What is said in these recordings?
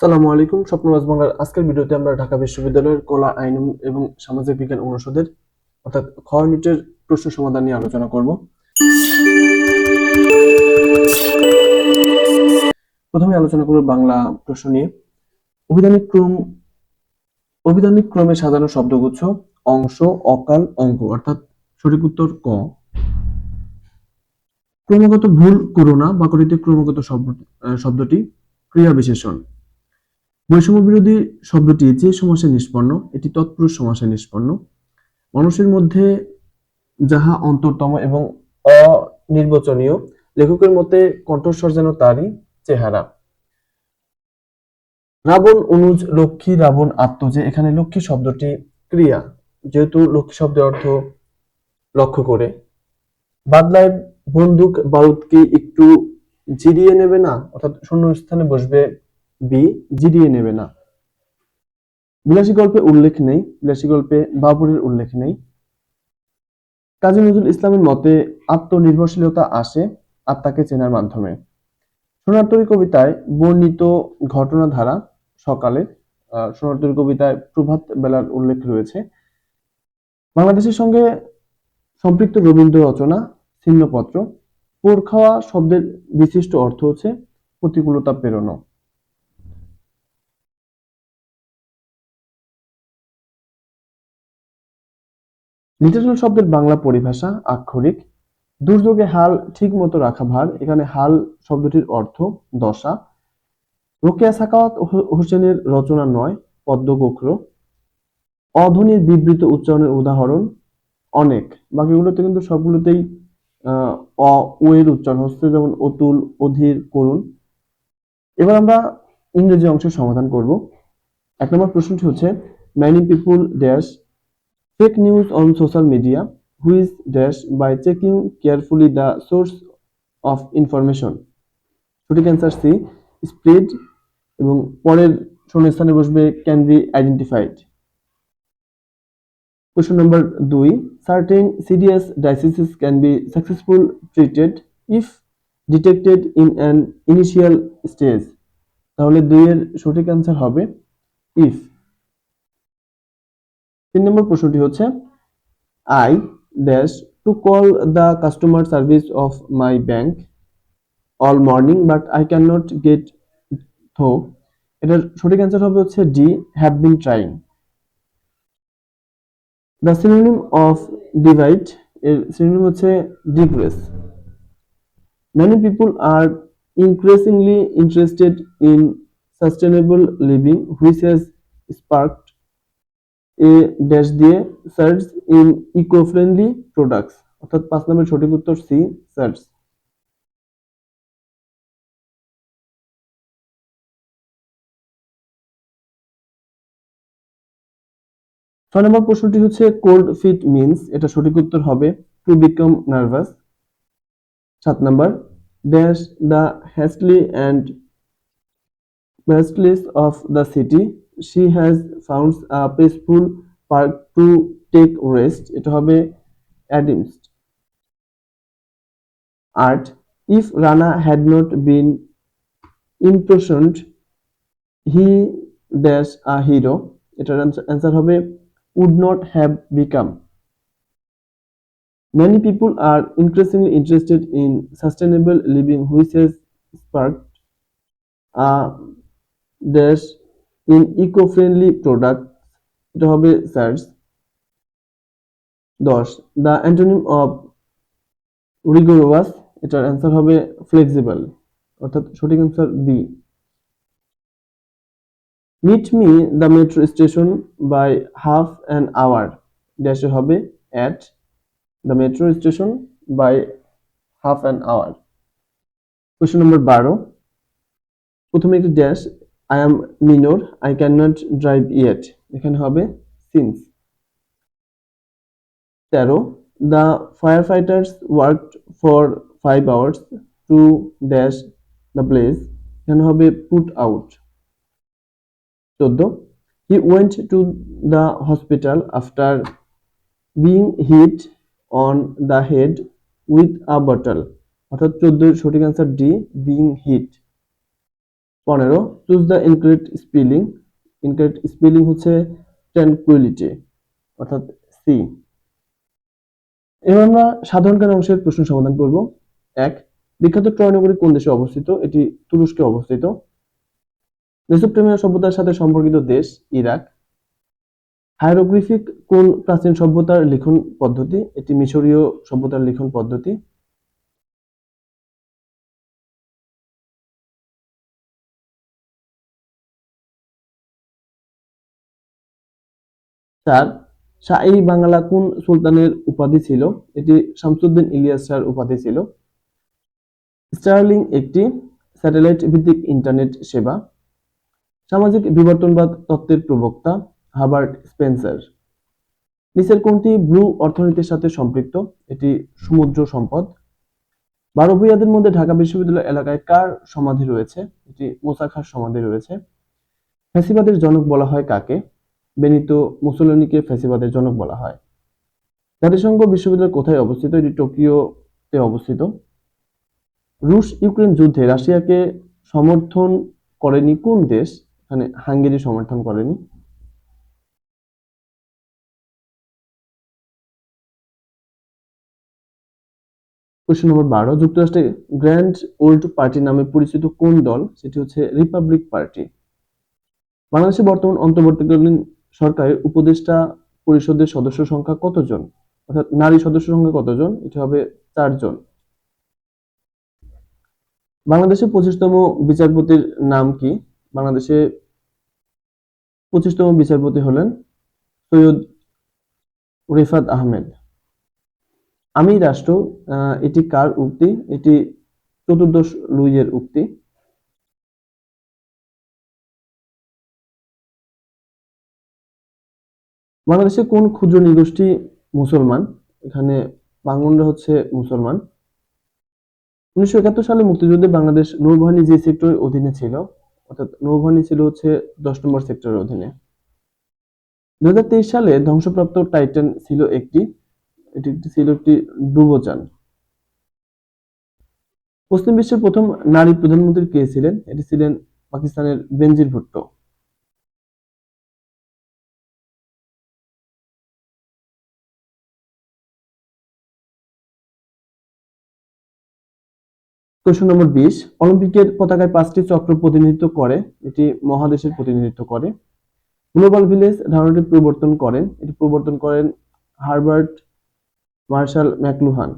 সালামু আলাইকুম স্বপ্নবাজ বাংলার আজকের ভিডিওতে আমরা ঢাকা বিশ্ববিদ্যালয়ের কলা, আইন এবং সামাজিক বিজ্ঞান অনুষদের, অর্থাৎ খ প্রশ্ন সমাধান নিয়ে আলোচনা করব। প্রথমে আলোচনা করব বাংলা প্রশ্ন নিয়ে। অভিধানিক ক্রম অভিধানিক ক্রমে সাজানো শব্দগুচ্ছ, অংশ, অকাল, অঙ্ক, অর্থাৎ সঠিক উত্তর ক। ক্রমাগত ভুল করো না বাক্যটিতে ক্রমাগত শব্দ শব্দটি ক্রিয়া বিশেষণ বৈষম্য বিরোধী শব্দটি যে সমাসে নিষ্পন্ন, এটি তৎপুরুষ সমাসে নিষ্পন্ন। মানুষের মধ্যে যাহা অন্তরতম এবং অনির্বচনীয়, লেখকের মতে কণ্ঠস্বর যেন তারই চেহারা। রাবণ অনুজ লক্ষ্মী, রাবণ আত্মজে এখানে লক্ষ্মী শব্দটি ক্রিয়া, যেহেতু লক্ষ্মী শব্দের অর্থ লক্ষ্য করে। বাদলায় বন্দুক বারুদকে একটু জিরিয়ে নেবে না, অর্থাৎ শূন্য স্থানে বসবে বি জিরিয়ে নেবে না। বিলাসী গল্পে উল্লেখ নেই বিলাসী গল্পে বাবুরের উল্লেখ নেই। কাজী নজরুল ইসলামের মতে আত্মনির্ভরশীলতা আসে আত্মাকে চেনার মাধ্যমে। সোনারতরী কবিতায় বর্ণিত ঘটনাধারা সকালে আহ, সোনারতরী কবিতায় প্রভাত বেলার উল্লেখ রয়েছে। বাংলাদেশের সঙ্গে সম্পৃক্ত রবীন্দ্র রচনা ছিন্নপত্র। পোর খাওয়া শব্দের বিশিষ্ট অর্থ হচ্ছে প্রতিকূলতা প্রেরণা। লিটারেল শব্দের বাংলা পরিভাষা আক্ষরিক। দুর্যোগে হাল ঠিক মতো রাখা ভার। এখানে হাল শব্দটির অর্থ দশা। রোকেয়া সাকাওয়াত হোসেনের রচনা নয় পদ্মগোখর অধ্বনির বিবৃত উচ্চারণের উদাহরণ অনেক। বাকিগুলোতে কিন্তু সবগুলোতেই অ ও এর উচ্চারণ হচ্ছে, যেমন অতুল, অধীর, করুণ। এবার আমরা ইংরেজি অংশের সমাধান করব। এক নম্বর প্রশ্নটি হচ্ছে many people dash fake news on social media is dash, by checking carefully the source of information. সঠিক অ্যান্সার সি স্প্রেড এবং পরের শূন্যস্থানে বসবে ক্যান বি আইডেন্টিফাইড কোশ্চেন নম্বর দুই certain serious diasis can be successful treated if detected in an initial stage তাহলে দুইয়ের সঠিক অ্যান্সার হবে ইফ তিন নম্বর প্রশ্নটি হচ্ছে I dash to call the customer service of my bank all morning but I can not get through এটার সঠিক অ্যান্সার হবে হচ্ছে D have been trying the synonym of divide এর সিনোনিম হচ্ছে digress Many people are increasingly interested in sustainable living, which has sparked a dash দিয়ে search in eco friendly products অর্থাৎ পাঁচ নম্বরের সঠিক উত্তর সি সার্চ ছয় নম্বর প্রশ্নটি হচ্ছে কোল্ড ফিট মিন্স এটা সঠিক উত্তর হবে টু বিকাম নার্ভাস সাত নম্বর dash the hastily and restless of the city. she has found a peaceful park to take rest এটা হবে অ্যাডিমস আট if Rana had not been imprisoned he dash a hero এটার answer হবে would not have become Many people are increasingly interested in sustainable living which has sparked a dash in eco-friendly product এটা হবে search দশ। The antonym of rigorous এটার answer হবে flexible অর্থাৎ সঠিক answer B meet me the metro station by half an hour ড্যাশে হবে at the metro station by half an hour question number বারো। প্রথমে একটি dash I am minor I can not drive yet এখানে হবে since তেরো the fire fighters work for five hours to dash the place এখানে হবে put out চোদ্দ he went to the hospital after being hit on the head with a bottle অর্থাৎ চোদ্দ সঠিক answer D being hit পনেরো choose the incorrect spelling incorrect spelling হচ্ছে ট্রানকুইলিটি অর্থাৎ C এবার আমরা সাধারণ জ্ঞান অংশের প্রশ্ন সমাধান করব। এক, বিখ্যাত ট্রয় নগরী কোন দেশে অবস্থিত? এটি তুরস্কে অবস্থিত। মেসোপটেমিয়া সভ্যতার সাথে সম্পর্কিত দেশ ইরাক। হায়ারোগ্রিফিক কোন প্রাচীন সভ্যতার লিখন পদ্ধতি? এটি মিশরীয় সভ্যতার লিখন পদ্ধতি। চার শাহী বাংলা কোন সুলতানের উপাধি ছিল? এটি শামসুদ্দিন ইলিয়াস শাহর উপাধি ছিল। স্টার্লিং একটি স্যাটেলাইট ভিত্তিক ইন্টারনেট সেবা। সামাজিক বিবর্তনবাদ তত্ত্বের প্রবক্তা হাবার্ট স্পেন্সার। নিচের কোনটি ব্লু অর্থনীতির সাথে সম্পৃক্ত, এটি সমুদ্র সম্পদ। বারো ভূঁইয়াদের মধ্যে ঢাকা বিশ্ববিদ্যালয় এলাকায় কার সমাধি রয়েছে? এটি মোসা খাঁর সমাধি রয়েছে। ফ্যাসিবাদের জনক বলা হয় কাকে? বেনিতো মুসোলিনিকে ফ্যাসিবাদের জনক বলা হয়। জাতিসংঘ বিশ্ববিদ্যালয় কোথায় অবস্থিত? এটি টোকিওতে অবস্থিত। রুশ ইউক্রেন যুদ্ধে রাশিয়াকে সমর্থন করেনি কোন দেশ? এখানে হাঙ্গেরি সমর্থন করেনি। কোশ্চেন নম্বর বারো, যুক্তরাষ্ট্রে গ্র্যান্ড ওল্ড পার্টি নামে পরিচিত কোন দল? সেটি হচ্ছে রিপাবলিক পার্টি। বাংলাদেশে বর্তমান অন্তর্বর্তীকালীন সরকারের উপদেষ্টা পরিষদের সদস্য সংখ্যা কতজন? অর্থাৎ নারী সদস্য সংখ্যা কতজন? এটি হবে চারজন। বাংলাদেশের পঁচিশতম বিচারপতির নাম কি? বাংলাদেশে পঁচিশতম বিচারপতি হলেন সৈয়দ রিফাত আহমেদ। আমি রাষ্ট্র এটি কার উক্তি? এটি চতুর্দশ লুইয়ের উক্তি। বাংলাদেশে কোন ক্ষুদ্র নৃগোষ্ঠী মুসলমান? এখানে বাংলারা হচ্ছে মুসলমান। উনিশশো একাত্তর সালে মুক্তিযুদ্ধে বাংলাদেশ নৌবাহিনী যে সেক্টরের অধীনে ছিল, অর্থাৎ নৌবাহিনী ছিল হচ্ছে দশ নম্বর সেক্টরের অধীনে। দুই হাজার তেইশ সালে ধ্বংসপ্রাপ্ত টাইটান ছিল একটি, এটি একটি ছিল একটি ডুবোযান পশ্চিম বিশ্বের প্রথম নারী প্রধানমন্ত্রী কে ছিলেন? এটি ছিলেন পাকিস্তানের বেনজির ভুট্টো। কোশ্চেন নম্বর বিশ, অলিম্পিকের পতাকায় পাঁচটি চক্র প্রতিনিধিত্ব করে, এটি মহাদেশের প্রতিনিধিত্ব করে। গ্লোবাল ভিলেজ ধারণাটি প্রবর্তন করেন, এটি প্রবর্তন করেন হার্বার্ট মার্শাল ম্যাকলুহান।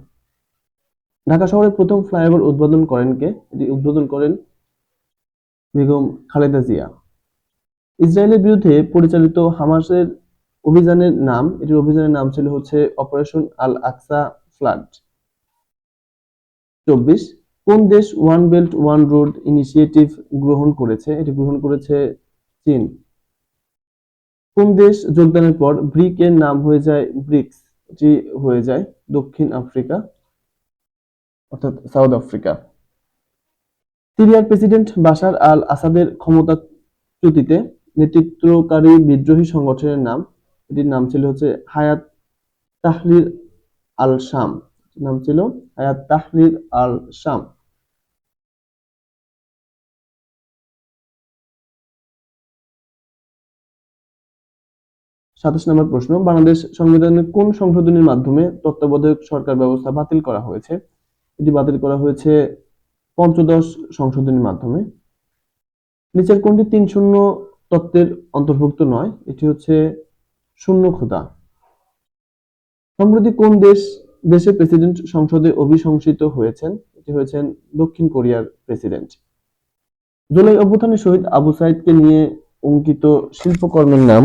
ঢাকা শহরে প্রথম ফ্লাইওভার উদ্বোধন করেন কে? এটি উদ্বোধন করেন বেগম খালেদা জিয়া। ইসরায়েলের বিরুদ্ধে পরিচালিত হামাসের অভিযানের নাম, এটির অভিযানের নাম ছিল হচ্ছে অপারেশন আল আকসা ফ্লাড। চব্বিশ কোন দেশ One Belt One Road initiative গ্রহণ করেছে? এটি গ্রহণ করেছে চীন। কোন দেশ যোগদানের পর ব্রিক এর নাম হয়ে যায় ব্রিক্স এটি হয়ে যায় দক্ষিণ আফ্রিকা, অর্থাৎ সাউথ আফ্রিকা। সিরিয়ার প্রেসিডেন্ট বাশার আল আসাদের ক্ষমতাচ্যুতিতে নেতৃত্বকারী বিদ্রোহী সংগঠনের নাম, এটির নাম ছিল হচ্ছে হায়াত তাহরির আল শাম নাম ছিল হায়াত তাহরির আল শাম সাতাশ নম্বর প্রশ্ন, বাংলাদেশ সংবিধানের কোন সংশোধনীর মাধ্যমে তত্ত্বাবধায়ক সরকার ব্যবস্থা বাতিল করা হয়েছে? এটি বাতিল করা হয়েছে পঞ্চদশ সংশোধনীর মাধ্যমে। নিচের কোনটি তিন শূন্য তত্ত্বের অন্তর্ভুক্ত নয়? এটি হচ্ছে শূন্য ক্ষুধা সম্প্রতি কোন দেশ, দেশের প্রেসিডেন্ট সংসদে অভিশংসিত হয়েছেন? এটি হয়েছেন দক্ষিণ কোরিয়ার প্রেসিডেন্ট। জুলাই অভ্যুত্থানের শহীদ আবু সাইদকে নিয়ে অঙ্কিত শিল্পকর্মের নাম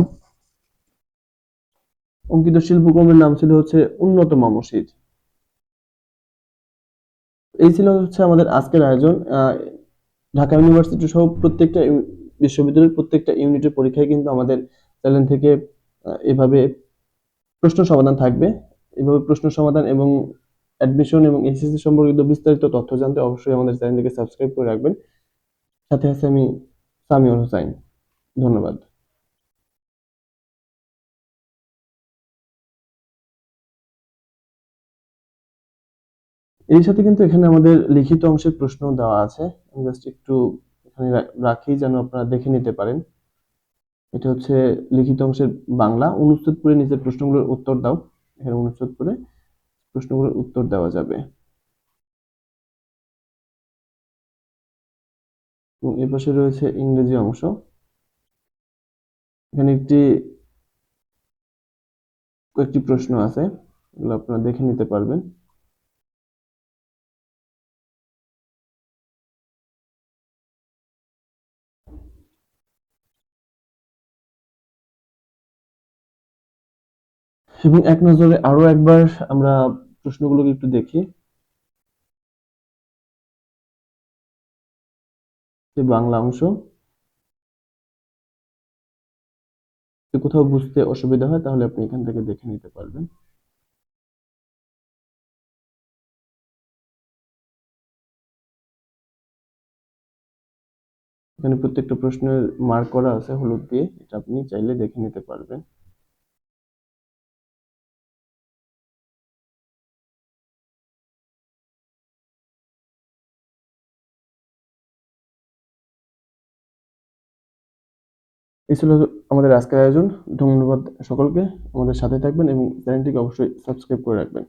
অঙ্কিত শিল্পকর্মের নাম ছিল হচ্ছে উন্নতম মসজিদ এই ছিল হচ্ছে আমাদের আজকের আয়োজন। ঢাকা ইউনিভার্সিটি সহ প্রত্যেকটা বিশ্ববিদ্যালয়ের প্রত্যেকটা ইউনিটের পরীক্ষায় কিন্তু আমাদের চ্যানেল থেকে এভাবে প্রশ্ন সমাধান থাকবে। এভাবে প্রশ্ন সমাধান এবং অ্যাডমিশন এবং এসএসসি সম্পর্কিত বিস্তারিত তথ্য জানতে অবশ্যই আমাদের চ্যানেলটিকে সাবস্ক্রাইব করে রাখবেন। সাথে আছে আমি সামিউল হোসাইন। ধন্যবাদ। এর সাথে কিন্তু এখানে আমাদের লিখিত অংশের প্রশ্ন দেওয়া আছে। আমি জাস্ট একটু এখানে রাখি যেন আপনারা দেখে নিতে পারেন। এটা হচ্ছে লিখিত অংশের বাংলা। অনুচ্ছেদ পড়ে নিচের প্রশ্নগুলোর উত্তর দাও। এখানে অনুচ্ছেদ পড়ে প্রশ্নগুলোর উত্তর দেওয়া যাবে। এবং পাশে রয়েছে ইংরেজি অংশ। এখানে একটি কয়েকটি প্রশ্ন আছে। এগুলো আপনারা দেখে নিতে পারবেন। এবং এক নজরে আরও একবার আমরা প্রশ্নগুলোকে একটু দেখি। বাংলা অংশ। যদি কোথাও বুঝতে অসুবিধা হয়, তাহলে আপনি এখান থেকে দেখে নিতে পারবেন। এখানে প্রত্যেকটা প্রশ্নের মার্ক করা আছে হলুদ দিয়ে, এটা আপনি চাইলে দেখে নিতে পারবেন। এই ছিল আমাদের আজকের আয়োজন। ধন্যবাদ সকলকে। আমাদের সাথে থাকবেন এবং চ্যানেলটিকে অবশ্যই সাবস্ক্রাইব করে রাখবেন।